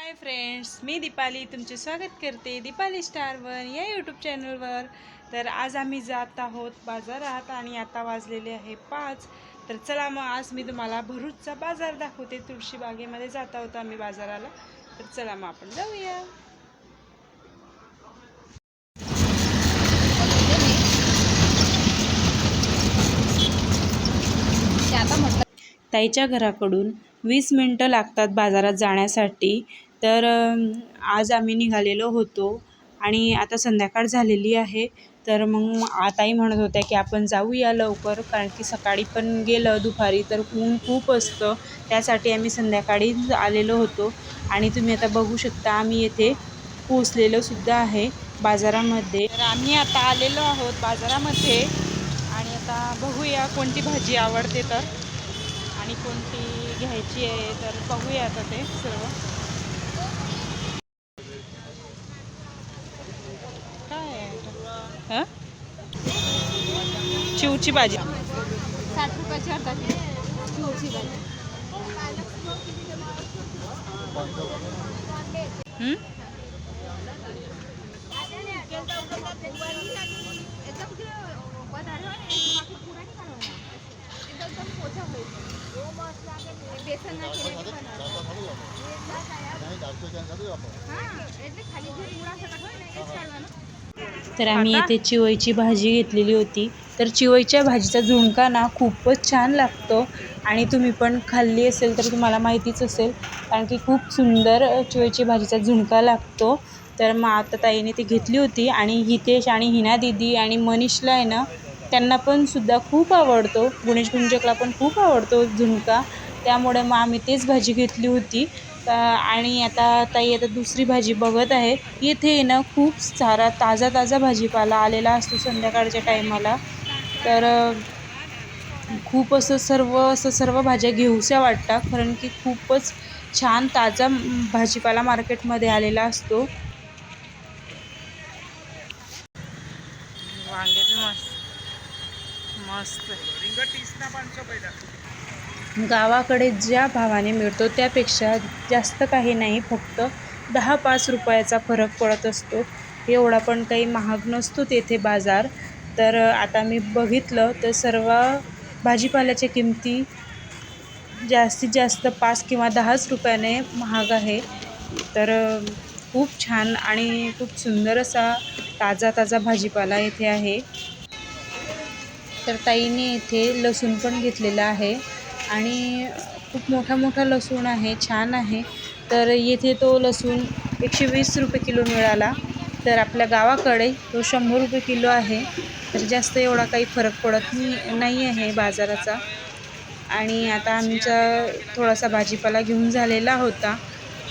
Hi friends मी दीपाली तुमचे स्वागत करते दीपाली स्टारवर या यूट्यूब चॅनलवर तर आज आम्ही जात आहोत बाजारात आणि आता वाजलेले आहे पाच. तर चला मग आज मी तुम्हाला भरूचचा बाजार दाखवते. तुळशीबागेमध्ये जात आहोत आम्ही बाजाराला. तर चला मग आपण जाऊया. ताईच्या घराकडून वीस मिनटं लागतात बाजारात जाण्यासाठी. तर आज आम्ही निघालेलो होतो आणि आता संध्याकाळ झालेली आहे. तर मग आताही म्हणत होत्या की आपण जाऊया लवकर कारण की सकाळी पण गेलं दुपारी तर ऊन खूप असतं. त्यासाठी आम्ही संध्याकाळी आलेलो होतो. आणि तुम्ही आता बघू शकता आम्ही येथे पोचलेलो सुद्धा आहे बाजारामध्ये. तर आम्ही आता आलेलो आहोत बाजारामध्ये. आणि आता बघूया कोणती भाजी आवडते तर. आणि कोणती घ्यायची आहे तर बघूया आता ते सर्व काय आहे आता? हं? चिवची भाजी साठ रुपयाची अर्धा किलो चिवची भाजी हं? બેસન तर आम्ही येथे चिवईची भाजी घेतलेली होती. तर चिवईच्या भाजीचा झुणका ना खूपच छान लागतो. आणि तुम्ही पण खाल्ली असेल तर तुम्हाला माहितीच असेल कारण की खूप सुंदर चिवईची भाजीचा झुणका लागतो. तर मग आता ताईने ती घेतली होती आणि हितेश आणि हिना दिदी आणि मनीषला आहे ना त्यांना पण सुद्धा खूप आवडतो. गुणेश गुंजकला पण खूप आवडतो झुणका. त्यामुळे मग आम्ही तेच भाजी घेतली होती. तर आणि आता ताई आता दुसरी भाजी बघत आहे. येथे आहे ना खूप सारा ताजा ताजा भाजीपाला आलेला असतो संध्याकाळच्या टायमाला. तर खूप असं सर्व असं सर्व भाज्या घेऊशा वाटतात कारण की खूपच छान ताजा भाजीपाला मार्केटमध्ये आलेला असतो. वांगे मस्त. मस्त. गावाकडे ज्या भावाने मिळतो त्यापेक्षा जास्त काही नाही फक्त दहा पाच रुपयाचा फरक पडत असतो. एवढा पण काही महाग नसतो तेथे बाजार. तर आता मी बघितलं तर सर्व भाजीपाल्याच्या किमती जास्तीत जास्त पाच किंवा दहाच रुपयाने महाग आहे. तर खूप छान आणि खूप सुंदर असा ताजा ताजा भाजीपाला येथे आहे. तर ताईने इथे लसूण पण घेतलेला आहे. आणि खूप मोठा मोठा लसूण आहे छान आहे. तर येथे तो लसूण एकशे वीस रुपये किलो मिळाला. तर आपल्या गावाकडे तो शंभर रुपये किलो आहे. तर जास्त एवढा काही फरक पडत नाही नाही आहे बाजाराचा. आणि आता आमचा थोडासा भाजीपाला घेऊन झालेला होता.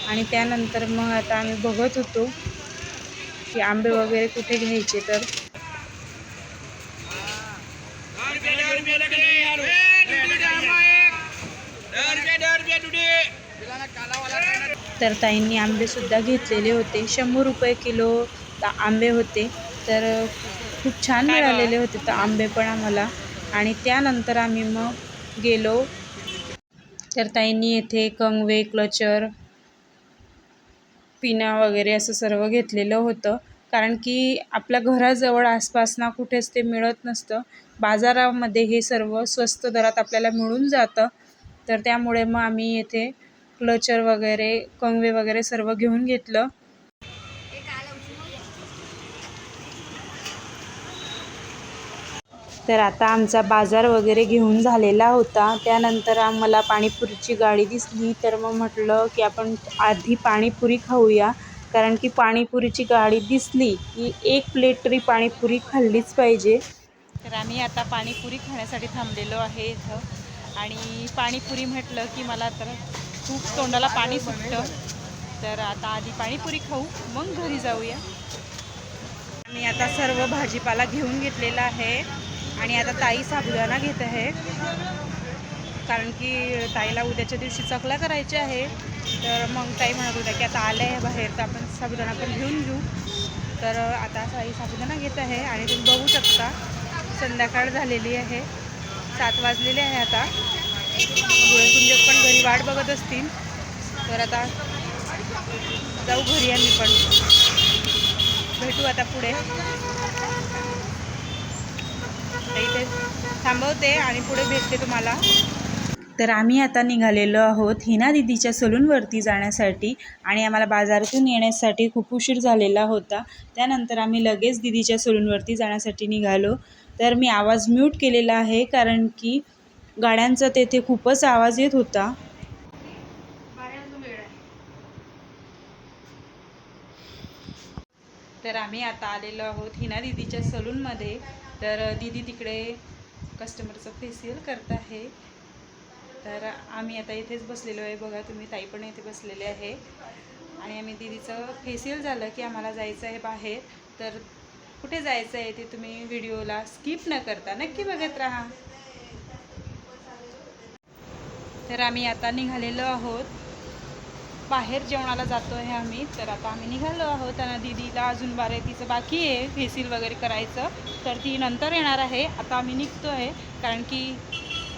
आणि त्यानंतर मग आता आम्ही बघत होतो की आंबे वगैरे कुठे घ्यायचे तर तर ताईंनी आंबेसुद्धा घेतलेले होते. शंभर रुपये किलो ता- आंबे होते. तर खूप छान मिळालेले होते तर आंबे पण आम्हाला. आणि त्यानंतर आम्ही मग गेलो. तर ताईंनी येथे कंगवे क्लचर पिना वगैरे असं सर्व घेतलेलं होतं. कारण की आपल्या घराजवळ आसपास ना कुठेच ते मिळत नसतं. बाजारामध्ये हे सर्व स्वस्त दरात आपल्याला मिळून जातं. तर त्यामुळे मग आम्ही येथे क्लचर वगैरे कंगवे वगैरे सर्व घेऊन घेतलं. तर आता आमचा बाजार वगैरे घेऊन झालेला होता. त्यानंतर आम्हाला पाणीपुरीची गाडी दिसली. तर मग म्हटलं की आपण आधी पाणीपुरी खाऊया. कारण की पाणीपुरीची गाडी दिसली की एक प्लेट तरी पाणीपुरी खाल्लीच पाहिजे. तर आम्ही आता पाणीपुरी खाण्यासाठी थांबलेलो आहे इथं. आणि पाणीपुरी म्हटलं की मला तर खूप तोंडाला पाणी सुटतं. तर आता आधी पाणीपुरी खाऊ मग घरी जाऊया. मी आता सर्व भाजीपाला घेऊन घेतलेला आहे आणि आता ताई साबुदाणा घेत आहे. कारण की ताईला उद्याच्या दिवशी चकला करायची आहे. तर मग ताई म्हणत होत्या की आता आल्या आहे बाहेर तर आपण साबुदाणा पण घेऊन घेऊ. तर आता ताई साबुदाणा घेत आहे आणि तुम्ही बघू शकता संध्याकाळ झालेली आहे. सात वाजलेले आहे आता. गुळकुंजक पण घरी वाट बघत असतील. तर आता जाऊ घरी आम्ही पण. भेटू आता पुढे. इथे थांबवते आणि पुढे भेटते तुम्हाला. तर आम्ही आता निघालेलो आहोत हिना दिदीच्या सलूनवरती जाण्यासाठी आणि आम्हाला बाजारातून येण्यासाठी खूप उशीर झालेला होता. त्यानंतर आम्ही लगेच दिदीच्या सलूनवरती जाण्यासाठी निघालो. तर मी आवाज म्यूट केलेला आहे कारण की गाड्यांचा तेथे खूपच आवाज येत होता. तर आम्ही आता आलेलो आहोत हिना दिदीच्या सलूनमध्ये. तर दिदी तिकडे कस्टमरचं फेसिअल करत आहे. तर आम्ही आता इथेच बसलेलो आहे. बघा तुम्ही ताई पण इथे बसलेले आहे. आणि आम्ही दिदीचं फेसिअल झालं की आम्हाला जायचं आहे बाहेर. तर कुठे जायचं आहे ते तुम्ही व्हिडिओला स्किप न करता नक्की बघत राहा. तर आम्ही आता निघालेलो आहोत. बाहेर जेवणाला जातो आहे आम्ही तर आता आम्ही निघालो आहोत आणि दिदीला अजून बारातीचं बाकी आहे फेसिल वगैरे करायचं. तर ती नंतर येणार आहे. आता आम्ही निघतो आहे कारण की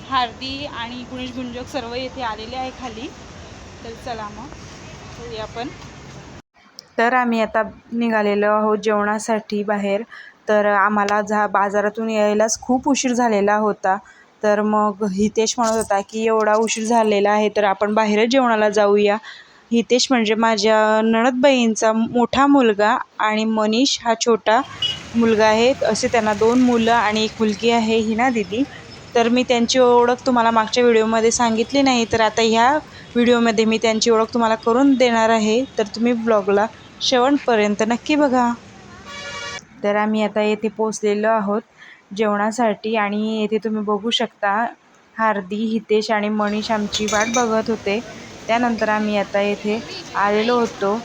हार्दी आणि गुणेश गुंजोग सर्व येथे आलेले आहे खाली. तर चला मग आपण. तर आम्ही आता निघालेलो आहोत जेवणासाठी बाहेर. तर आम्हाला जा बाजारातून यायलाच खूप उशीर झालेला होता. तर मग हितेश म्हणत होता की एवढा उशीर झालेला आहे तर आपण बाहेरच जेवणाला जाऊया. हितेश म्हणजे माझ्या नणदबाईंचा मोठा मुलगा आणि मनीष हा छोटा मुलगा आहे. असे त्यांना दोन मुलं आणि एक मुलगी आहे हिना दिदी. तर मी त्यांची ओळख तुम्हाला मागच्या व्हिडिओमध्ये सांगितली नाही तर आता ह्या व्हिडिओमध्ये मी त्यांची ओळख तुम्हाला करून देणार आहे. तर तुम्ही ब्लॉगला शेवटपर्यंत नक्की बघा. तर आम्ही आता येथे पोचलेलो आहोत जेवणासाठी आणि येथे तुम्ही बघू शकता हार्दी हितेश आणि मनीष आमची वाट बघत होते. त्यानंतर आम्ही आता येथे आलेलो होतो.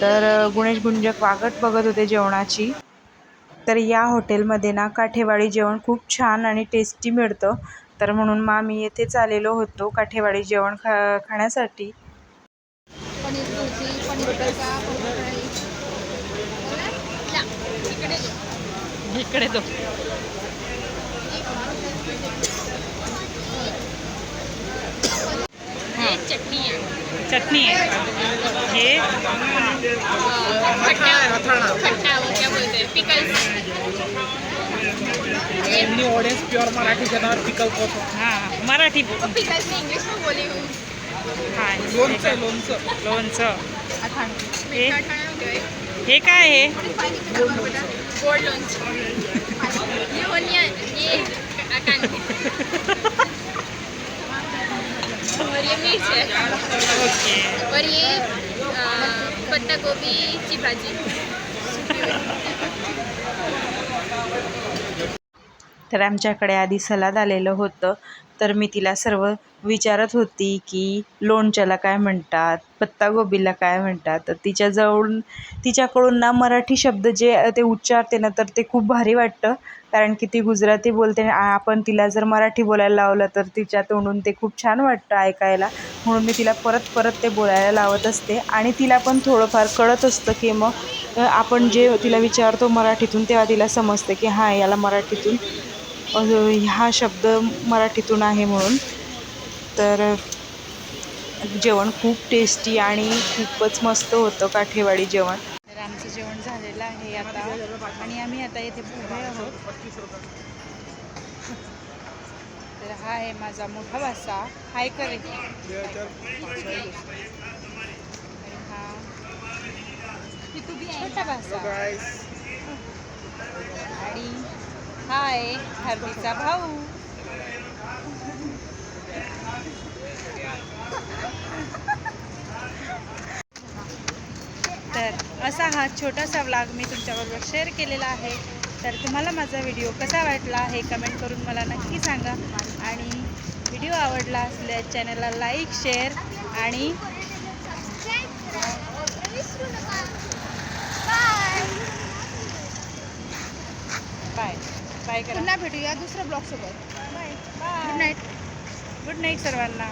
तर गुणेश गुंजक वागट बघत होते जेवणाची. तर या हॉटेलमध्ये ना काठेवाडी जेवण खूप छान आणि टेस्टी मिळतं. तर म्हणून मग आम्ही येथेच आलेलो होतो काठेवाडी जेवण खा खाण्यासाठी. इकडे तो. हे चटणी आहे. चटणी आहे. हे? हैं ऑडियंस प्योर मराठी नाम पिकल पोतो हां मराठी. पिकल्स में इंग्लिश में बोली. हूँ हां लोणचं लोणचं. लोणचं. हे? हे काय आहे? और ये मिर्च है ओके. और ये पत्ता गोभी की भाजी. तर आमच्याकडे आधी सलाद आलेलं होतं. तर मी तिला सर्व विचारत होती की लोणच्याला काय म्हणतात पत्तागोबीला काय म्हणतात. तर तिच्याजवळून तिच्याकडून ना मराठी शब्द जे ते उच्चारते ना तर ते खूप भारी वाटतं. कारण की ती गुजराती बोलते आणि आपण तिला जर मराठी बोलायला लावलं तर तिच्या तोंडून ते खूप छान वाटतं ऐकायला. म्हणून मी तिला परत परत ते बोलायला लावत असते. आणि तिला पण थोडंफार कळत असतं की मग आपण जे तिला विचारतो मराठीतून तेव्हा तिला समजतं की हां याला मराठीतून हा शब्द मराठीतून आहे म्हणून. तर जेवण खूप टेस्टी आणि खूपच मस्त होतं काठेवाडी जेवण. तर आमचं जेवण झालेलं आहे आता. आणि आम्ही आता इथे उभे आहोत. तर हा आहे माझा मोठा भासा हाय करे हा. छोटा भासा आणि हा आहे हरदीचा भाऊ. तर असा हा छोटासा व्लॉग मी तुमच्याबरोबर शेअर केलेला आहे. तर तुम्हाला माझा व्हिडिओ कसा वाटला हे कमेंट करून मला नक्की सांगा. आणि व्हिडिओ आवडला असल्यास चॅनलला लाईक शेअर आणि बाय बाय करा. पुन्हा भेटूया दुसऱ्या ब्लॉग सोबत bye good night good night सर्वांना.